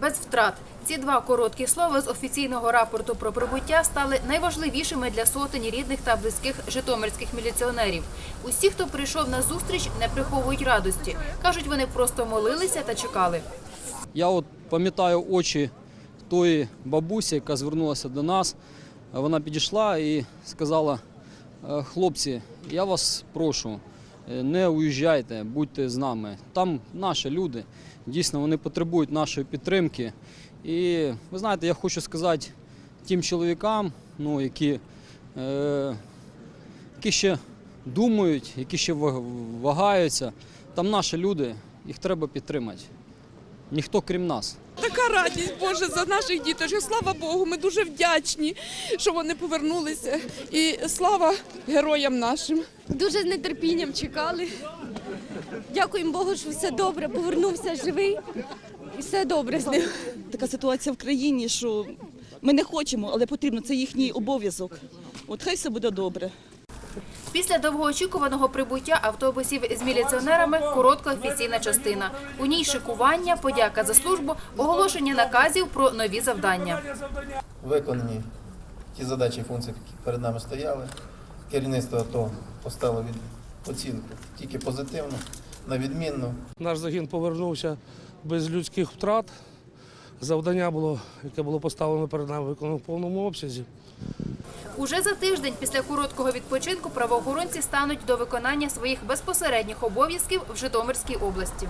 без втрат. Ці два короткі слова з офіційного рапорту про прибуття стали найважливішими для сотень рідних та близьких житомирських міліціонерів. Усі, хто прийшов на зустріч, не приховують радості. кажуть, вони просто молилися та чекали. Я от пам'ятаю очі тої бабусі, яка звернулася до нас. Вона підійшла і сказала: «Е, хлопці, я вас прошу, не уїжджайте, будьте з нами. Там наші люди, дійсно вони потребують нашої підтримки. І ви знаєте, я хочу сказати тим чоловікам, ну, які, е, які ще думають, які ще ва- вагаються, там наші люди, їх треба підтримати. Ніхто крім нас. Така радість, Боже, за наших діточок. Слава Богу, ми дуже вдячні, що вони повернулися. І слава героям нашим. Дуже з нетерпінням чекали. Дякуємо Богу, що все добре. Повернувся живий і все добре з ним. така ситуація в країні, що ми не хочемо, але потрібно. Це їхній обов'язок. От хай все буде добре. Після довгоочікуваного прибуття автобусів з міліціонерами коротка офіційна частина. У ній шикування, подяка за службу, оголошення наказів про нові завдання. виконані ті задачі і функції, які перед нами стояли. Керівництво АТО поставило від оцінку тільки позитивну, на відмінну. Наш загін повернувся без людських втрат. Завдання було, яке було поставлено перед нами, виконано в повному обсязі. Уже за тиждень після короткого відпочинку правоохоронці стануть до виконання своїх безпосередніх обов'язків в Житомирській області.